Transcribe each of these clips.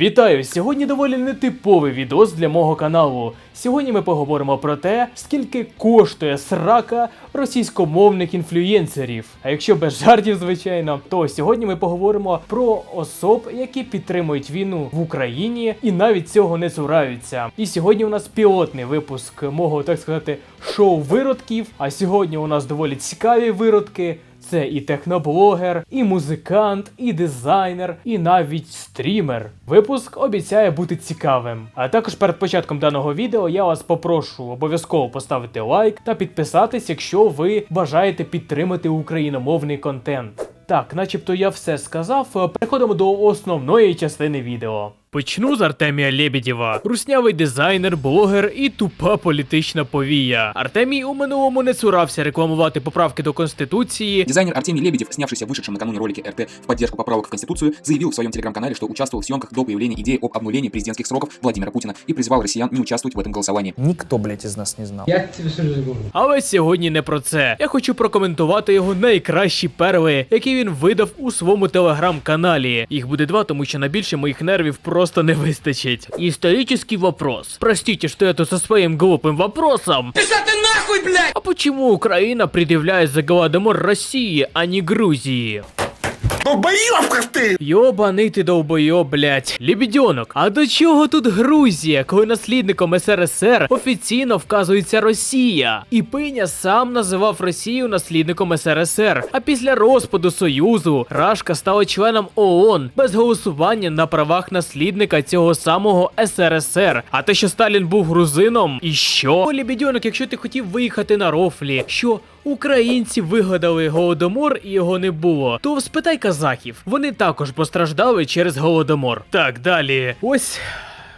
Вітаю! Сьогодні доволі нетиповий відос для мого каналу. Сьогодні ми поговоримо про те, скільки коштує срака російськомовних інфлюєнсерів. А якщо без жартів, звичайно, то сьогодні ми поговоримо про особ, які підтримують війну в Україні і навіть цього не цураються. І сьогодні у нас пілотний випуск мого, так сказати, шоу виродків. А сьогодні у нас доволі цікаві виродки. Це і техноблогер, і музикант, і дизайнер, і навіть стрімер. Випуск обіцяє бути цікавим. А також перед початком даного відео я вас попрошу обов'язково поставити лайк та підписатись, якщо ви бажаєте підтримати україномовний контент. Так, начебто я все сказав. Переходимо до основної частини відео. Почну з Артемія Лебедєва, руснявий дизайнер, блогер і тупа політична повія. Артемій у минулому не цурався рекламувати поправки до конституції. Дизайнер Артемий Лебедев, снявшийся в вышедшем накануне ролике РТ в поддержку поправок в Конституцию, заявил в своем телеграм-канале, что участвовал в съемках до появления идеи об обнулении президентских сроков Владимира Путина и призвал россиян не участвовать в этом голосовании. Никто, блядь, из нас не знал. Я тебе все говорю. Але сьогодні не про це. Я хочу прокоментувати його найкращі перли, які він видав у своєму телеграм-каналі. Їх буде два, тому що на більше моїх нервів просто не вистачить. Исторический вопрос. Простите, что я тут со своим глупым вопросом. Пішла ты нахуй, блядь! А почему Украина предъявляет за голодомор России, а не Грузии? Долбоёбка ты! Йобаний ти довбойоб, блять. Лібідьонок, а до чого тут Грузія, коли наслідником СРСР офіційно вказується Росія? І Пиня сам називав Росію наслідником СРСР. А після розпаду Союзу Рашка стала членом ООН без голосування на правах наслідника цього самого СРСР. А те, що Сталін був грузином, і що? Лібідьонок, якщо ти хотів виїхати на рофлі, що українці вигадали голодомор і його не було, то спитай казахів. Вони також постраждали через голодомор. Так, далі. Ось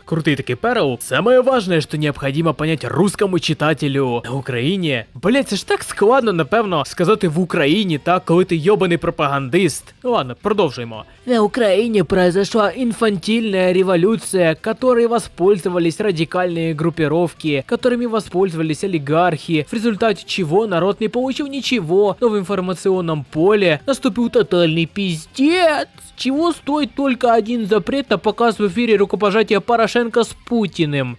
Крутый такий перл. Самое важное, что необходимо понять русскому читателю на Україні. Блять, це ж так складно, напевно, сказати в Україні, так, коли ти йобаний пропагандист. Ну ладно, продовжуємо. На Украине произошла инфантильная революция, которой воспользовались радикальные группировки, которыми воспользовались олигархи, в результате чего народ не получил ничего, но в информационном поле наступил тотальный пиздец. Чего стоит только один запрет на показ в эфире рукопожатия Порошенко с Путиным?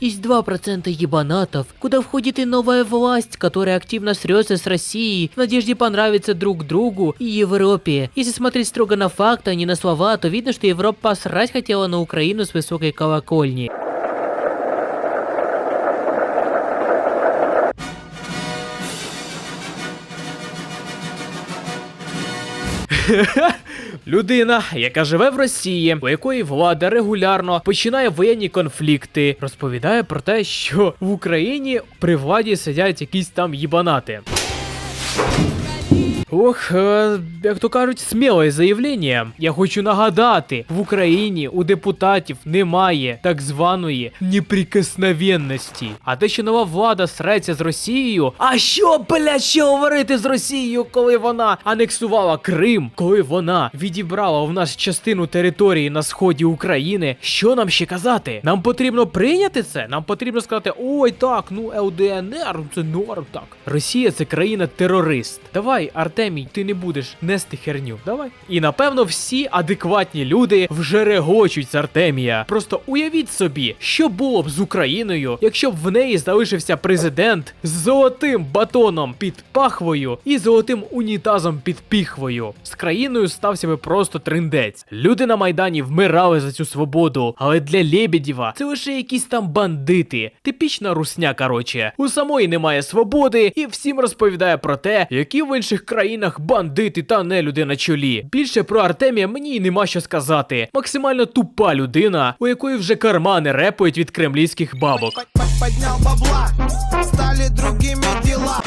Есть 2% ебанатов, куда входит и новая власть, которая активно срется с Россией в надежде понравиться друг другу и Европе. Если смотреть строго на факты, а не на слова, то видно, что Европа посрать хотела на Украину с высокой колокольни. Людина, яка живе в Росії, у якої влада регулярно починає воєнні конфлікти, розповідає про те, що в Україні при владі сидять якісь там їбанати. Ох, е, як то кажуть, сміле заявлення. Я хочу нагадати: в Україні у депутатів немає так званої неприкосновенності. А те, що нова влада среться з Росією. А що, блядь, ще говорити з Росією, коли вона анексувала Крим, коли вона відібрала в нас частину території на сході України? Що нам ще казати? Нам потрібно прийняти це? Нам потрібно сказати: ой, так, ну ЛДНР, це норм так. Росія це країна-терорист. Давай, Артемій, ти не будеш нести херню. Давай. І напевно всі адекватні люди вже регочуть з Артемія. Просто уявіть собі, що було б з Україною, якщо б в неї залишився президент з золотим батоном під пахвою і золотим унітазом під піхвою. З країною стався би просто триндець. Люди на майдані вмирали за цю свободу, але для Лебедєва це лише якісь там бандити. Типічна русня, короче. У самої немає свободи і всім розповідає про те, які в інших країнах бандити та нелюди на чолі. Більше про Артемія мені й нема що сказати. Максимально тупа людина, у якої вже кармани репують від кремлівських бабок. Поднял бабла, стали другими дела.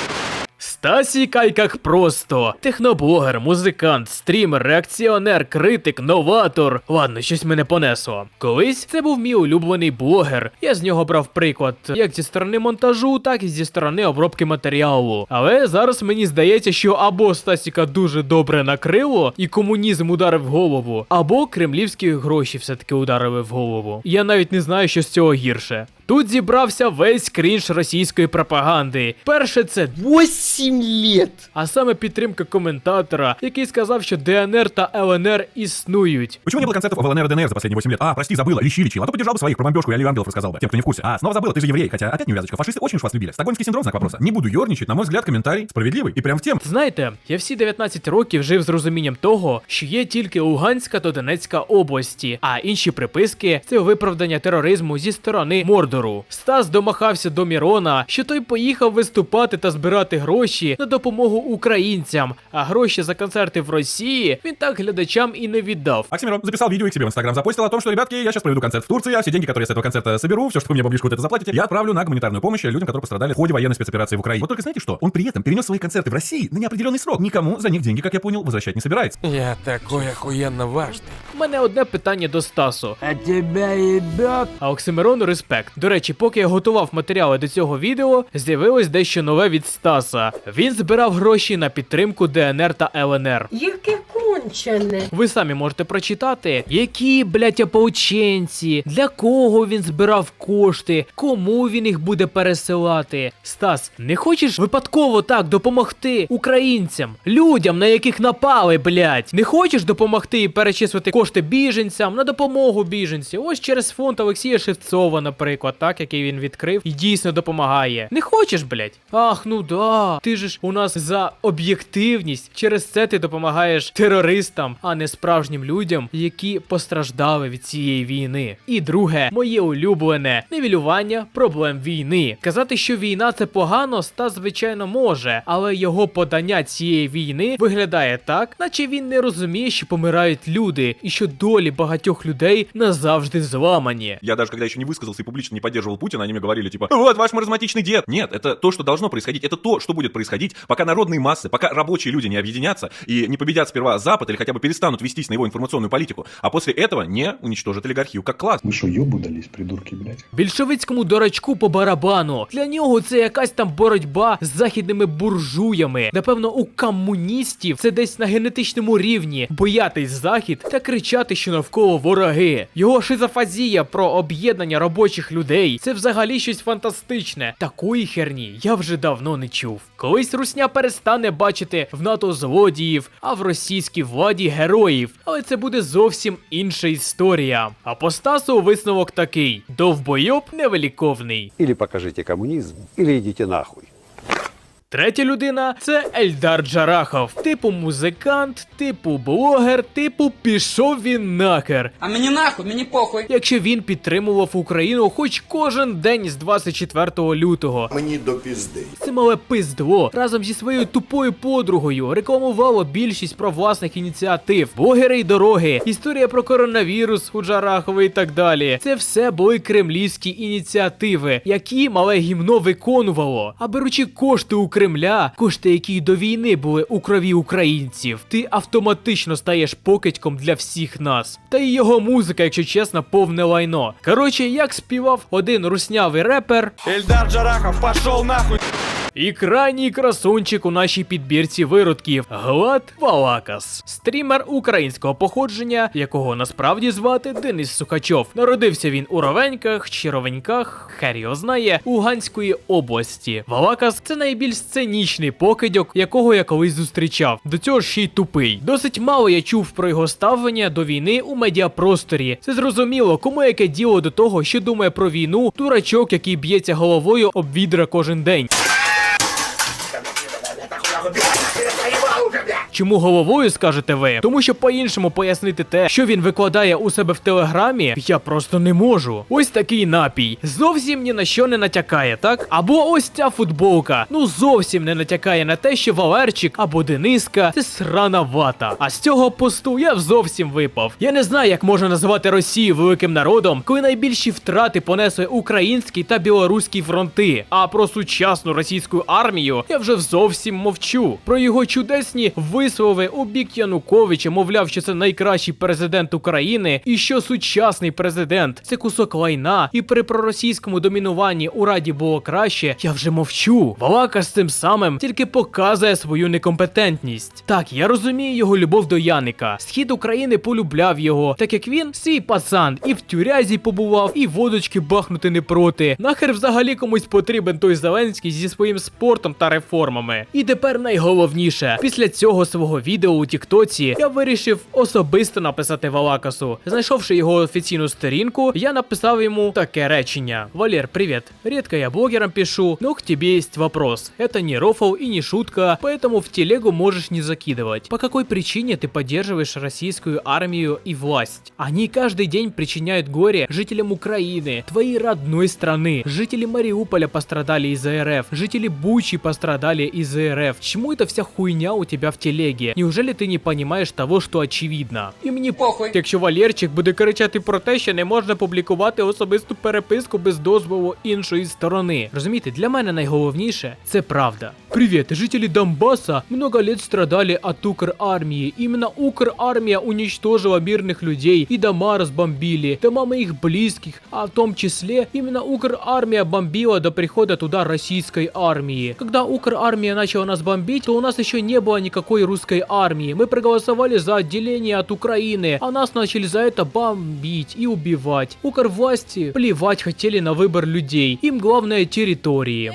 Стасі Кайкак просто техноблогер, музикант, стрімер, реакціонер, критик, новатор. Ладно, щось мене понесло. Колись це був мій улюблений блогер. Я з нього брав приклад як зі сторони монтажу, так і зі сторони обробки матеріалу. Але зараз мені здається, що або Стасіка дуже добре накрило і комунізм ударив в голову, або кремлівські гроші все-таки ударили в голову. Я навіть не знаю, що з цього гірше. Тут зібрався весь крінж російської пропаганди. Перше це 8 лет! а саме підтримка коментатора, який сказав, що ДНР та ЛНР існують. Почему не было концертов в ЛНР и ДНР за последние 8 лет? А, прости, забыла, лечи лечил. А то поддержал бы своих, про бомбежку я Али Ангелов рассказал бы. Тем, кто не в курсе. А, снова забыла, ты же еврей. Хотя опять неувязочка. Фашисты очень уж вас любили. Стокгольмский синдром, знак вопроса. Не буду ерничать, на мой взгляд, комментарий справедливый и прям в тему. Знаєте, я всі 19 років жив з розумінням того, що є тільки Луганська та Донецька області, а інші приписки це виправдання тероризму зі сторони Мордору. Стас домахався до Мірона, що той поїхав виступати та збирати гроші на допомогу українцям, а гроші за концерти в Росії він так глядачам і не віддав. Оксимирон записал видео и к себе в Инстаграм запостил о том, что, ребятки, я сейчас проведу концерт в Турции, а все деньги, которые я с этого концерта соберу, все, что вы мне баблишку вот это заплатите, я отправлю на гуманитарную помощь людям, которые пострадали в ходе военной спецоперации в Украине. Вот только знаете что? Он при этом перенес свои концерты в России на неопределенный срок. Никому за них деньги, как я понял, возвращать не собирается. Я такой охуенно важный. У мене одне питання до Стасу. А тебя ебет! А Оксимирону респект. До речі, поки я готував матеріали до цього відео, з'явилось дещо нове від Стаса. Він збирав гроші на підтримку ДНР та ЛНР. Яке кончене. Ви самі можете прочитати, які, блядь, ополченці, для кого він збирав кошти, кому він їх буде пересилати. Стас, не хочеш випадково так допомогти українцям, людям, на яких напали, блядь? Не хочеш допомогти і перечислити кошти біженцям на допомогу біженцям? Ось через фонд Олексія Шевцова, наприклад, так, який він відкрив і дійсно допомагає. Не хочеш, блядь? Ах, ну да. Ти ж у нас за об'єктивність. Через це ти допомагаєш терористам, а не справжнім людям, які постраждали від цієї війни. І друге, моє улюблене невілювання проблем війни. Казати, що війна це погано, Стас, звичайно, може, але його подання цієї війни виглядає так, наче він не розуміє, що помирають люди, і що долі багатьох людей назавжди зламані. Я даже когда еще не высказался и публично не поддерживал Путина, они мне говорили, типа, вот ваш маразматичный дед. Нет, это то, что должно происходить. Это то, что будет происходить, пока народные массы, пока рабочие люди не объединятся и не победят сперва Запад или хотя бы перестанут вестись на его информационную политику, а после этого не уничтожат олигархию как класс. Вы что, ёбу дались, придурки, блядь? Більшовицькому дурачку по барабану. Для нього це якась там боротьба з західними буржуями. Напевно, у комуністів це десь на генетичному рівні боятись захід та кричати, що навколо вороги. Його шизофазія про об'єднання робочих людей це взагалі щось фантастичне. Такої херні я вже давно не чув. Колись русня перестане бачити в НАТО злодіїв, а в російській владі героїв. Але це буде зовсім інша історія. А по Стасу висновок такий: довбойоб невеликовний. Ілі покажіть комунізм, ілі йдіть нахуй. Третя людина це Ельдар Джарахов, типу музикант, типу блогер, типу пішов він нахер. А мені нахуй, мені похуй! Якщо він підтримував Україну хоч кожен день з 24 лютого. Мені до пізди. Це мале пиздло разом зі своєю тупою подругою рекламувало більшість про власних ініціатив, блогери й дороги, історія про коронавірус у Джарахова і так далі. Це все були кремлівські ініціативи, які мале гімно виконувало. А беручи кошти у Кремля, кошти, які до війни були у крові українців, ти автоматично стаєш покидьком для всіх нас. Та й його музика, якщо чесно, повне лайно. Коротше, як співав один руснявий репер. Ельдар Джарахов, пошел нахуй! І крайній красунчик у нашій підбірці виродків Глад Валакас, стрімер українського походження, якого насправді звати Денис Сухачов. Народився він у Ровеньках чи Ровеньках, хер його знає, Луганської області. Валакас це найбільш сценічний покидьок, якого я колись зустрічав. До цього ще й тупий. Досить мало я чув про його ставлення до війни у медіапросторі. Це зрозуміло, кому яке діло до того, що думає про війну, дурачок, який б'ється головою об відра кожен день. Чому головою скажете ви? Тому що по-іншому пояснити те, що він викладає у себе в телеграмі, я просто не можу. Ось такий напій. Зовсім ні на що не натякає, так? Або ось ця футболка. Ну зовсім не натякає на те, що Валерчик або Дениска це срана вата. А з цього посту я зовсім випав. Я не знаю, як можна називати Росію великим народом, коли найбільші втрати понесли український та білоруський фронти. А про сучасну російську армію я вже зовсім мовчу. Про його чудесні ви вислови у бік Януковича, мовляв, що це найкращий президент України, і що сучасний президент це кусок лайна, і при проросійському домінуванні у раді було краще, я вже мовчу. Валака з цим самим тільки показує свою некомпетентність. Так, я розумію його любов до Яника. Схід України полюбляв його, так як він свій пацан, і в тюрязі побував, і водочки бахнути не проти. Нахер взагалі комусь потрібен той Зеленський зі своїм спортом та реформами. І тепер найголовніше, після цього свого відео у Тіктоці я вирішив особисто написати Валакасу. Знайшовши його офіційну сторінку, я написав йому таке речення: Валер, привет. Редко я блогерам пишу, но к тебе есть вопрос. Это не рофл и не шутка, поэтому в телегу можешь не закидывать. По какой причине ты поддерживаешь российскую армию и власть? Они каждый день причиняют горе жителям Украины, твоей родной страны. Жители Мариуполя пострадали из-за РФ, жители Бучи пострадали из-за РФ. Чему эта вся хуйня у тебя в телеге? Неужели ти не розумієш того, що очевидно? І мені Похуй. Якщо Валерчик буде кричати про те, що не можна публікувати особисту переписку без дозволу іншої сторони. Розумієте, для мене найголовніше це правда. Привіт, жителі Донбасса много лет страдали от Укрармии. Именно Укрармия уничтожила мирных людей и дома разбомбили, дома моих близких, а в том числе именно Укрармия бомбила до прихода туда российской армии. Когда Укрармия начала нас бомбить, то у нас еще не было никакой русской армии. Мы проголосовали за отделение от Украины, а нас начали за это бомбить и убивать. Укрвласти плевать хотели на выбор людей. Им главное территории.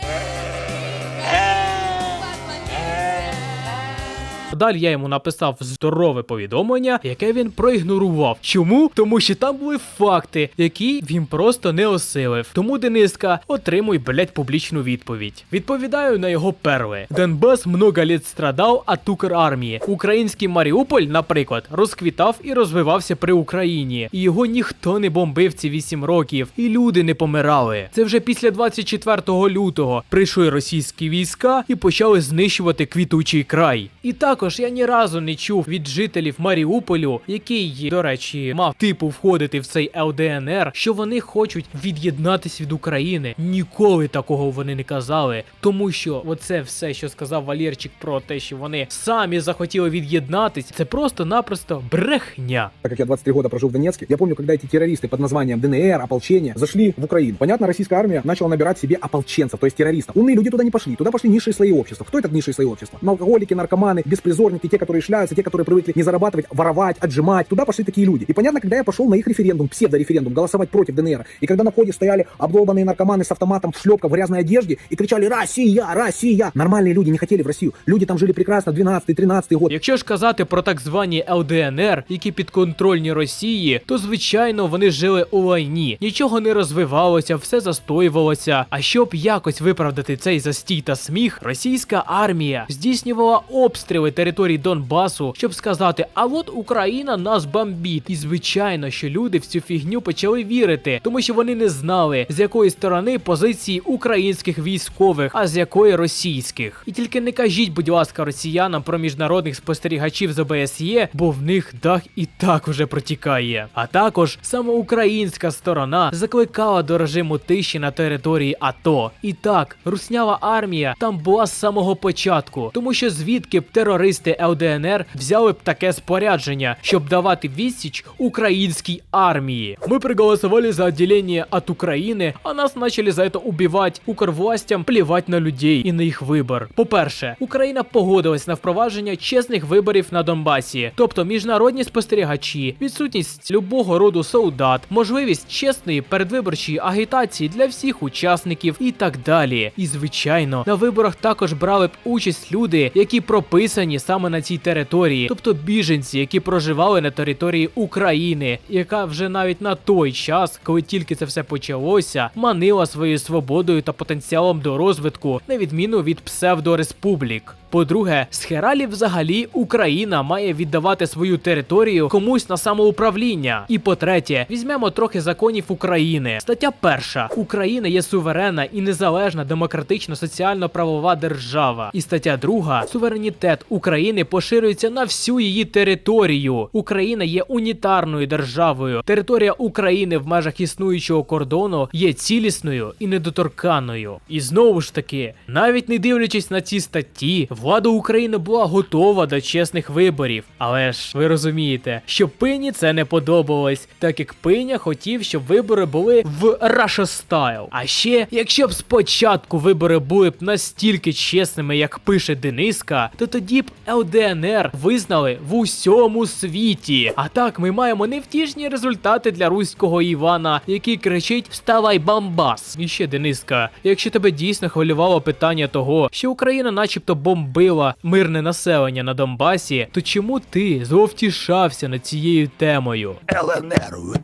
Далі я йому написав здорове повідомлення, яке він проігнорував. Чому? Тому що там були факти, які він просто не осилив. Тому Дениска, отримуй, блять, публічну відповідь. Відповідаю на його перли. Донбас много лет страдав от Укрармії. Український Маріуполь, наприклад, розквітав і розвивався при Україні. І його ніхто не бомбив ці 8 років, і люди не помирали. Це вже після 24 лютого прийшли російські війська і почали знищувати квітучий край. І також я ні разу не чув від жителів Маріуполю, який, до речі, мав типу входити в цей ЛДНР, що вони хочуть від'єднатися від України. Ніколи такого вони не казали, тому що оце все, що сказав Валєрчик про те, що вони самі захотіли від'єднатись, це просто-напросто брехня. так как я 23 года прожил в Донецке, я помню, когда эти террористы под названием ДНР, ополчение, зашли в Украину. Понятно, российская армия начала набирать себе ополченцев, то есть террористов. Умные люди туда не пошли, туда пошли низшие слои общества. Кто этот низшие слои общества? Ну, Алкоголики, наркоманы, беспризорники, те, которые шляются, те, которые привыкли не зарабатывать, воровать, отжимать. Туда пошли такие люди. И понятно, когда я пошел на их референдум, псевдореферендум, голосовать против ДНР, и когда на входе стояли обдолбанные наркоманы с автоматом в шлепках в грязной одежде и кричали «Россия! Россия!», нормальные люди не хотели в Россию. Люди там жили прекрасно 12-13 год. Якщо ж казати про так звані ЛДНР, які підконтрольні Росії, то звичайно вони жили у лайні. Нічого не розвивалося, все застоювалося. А щоб якось виправдати цей застій та сміх, російська армія здійснювала обстріли територій Донбасу, щоб сказати: а от Україна нас бомбить. І звичайно, що люди в цю фігню почали вірити, тому що вони не знали, з якої сторони позиції українських військових, а з якої російських. І тільки не кажіть, будь ласка, росіянам про міжнародних спостерігачів з ОБСЄ, бо в них дах і так уже протікає. А також саме українська сторона закликала до режиму тиші на території АТО. І так, руснява армія там була з самого початку, тому що звідки б терористи ЛДНР взяли б таке спорядження, щоб давати відсіч українській армії. Ми проголосували за відділення від України, а нас почали за це убивати. Укрвластям плівать на людей і на їх вибір. По-перше, Україна погодилась на впровадження чесних виборів на Донбасі, тобто міжнародні спостерігачі, відсутність любого роду солдат, можливість чесної передвиборчої агітації для всіх учасників і так далі. І звичайно, на виборах також брали б участь люди, які прописані саме на цій території, тобто біженці, які проживали на території України, яка вже навіть на той час, коли тільки це все почалося, манила своєю свободою та потенціалом до розвитку, на відміну від псевдореспублік. По-друге, з Хералі взагалі Україна має віддавати свою територію комусь на самоуправління. І по-третє, візьмемо трохи законів України. Стаття перша: Україна є суверенна і незалежна демократична соціально-правова держава. І стаття друга: суверенітет України поширюється на всю її територію. Україна є унітарною державою. Територія України в межах існуючого кордону є цілісною і недоторканою. І знову ж таки, навіть не дивлячись на ці статті, Влада України була готова до чесних виборів, але ж ви розумієте, що пині це не подобалось, так як пиня хотів, щоб вибори були в Russia Style. А ще, якщо б спочатку вибори були б настільки чесними, як пише Дениска, то тоді б ЛДНР визнали в усьому світі. А так ми маємо невтішні результати для руського Івана, який кричить Вставай бамбас! І ще Дениска, якщо тебе дійсно хвилювало питання того, що Україна начебто бомбила мирне населення на Донбасі, то чому ти зловтішався над цією темою? ЛНР,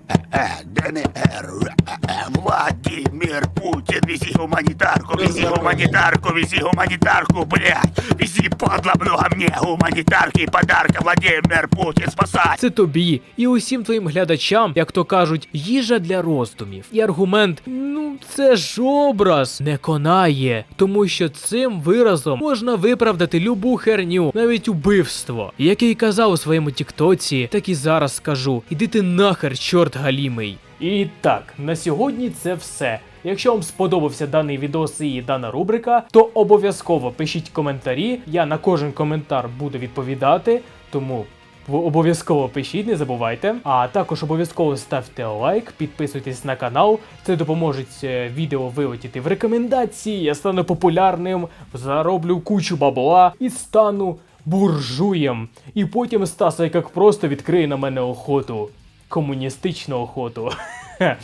ДНР, Владимир Путин, вези гуманитарку, вези гуманитарку, вези гуманитарку, блядь, вези, падла, много мне гуманитарки, подарка, Владимир Путин, спасай. Це тобі і усім твоїм глядачам, як то кажуть, їжа для роздумів. І аргумент, ну це ж образ не конає, тому що цим виразом можна виправдати любу херню, навіть убивство. Як й казав у своєму тіктоці, так і зараз скажу: іди ти нахер, чорт галімий. І так, на сьогодні це все. Якщо вам сподобався даний відос і дана рубрика, то обов'язково пишіть коментарі. Я на кожен коментар буду відповідати, тому обов'язково пишіть, не забувайте. А також обов'язково ставте лайк, підписуйтесь на канал. Це допоможе відео вилетіти в рекомендації. Я стану популярним, зароблю кучу бабла і стану буржуєм. І потім Стаса як просто відкриє на мене охоту. Комуністичну охоту.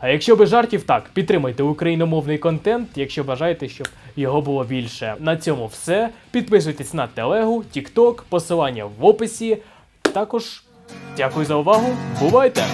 А якщо без жартів, так, підтримайте україномовний контент, якщо бажаєте, щоб його було більше. На цьому все. Підписуйтесь на телегу, тікток, посилання в описі. Також дякую за увагу. Бувайте!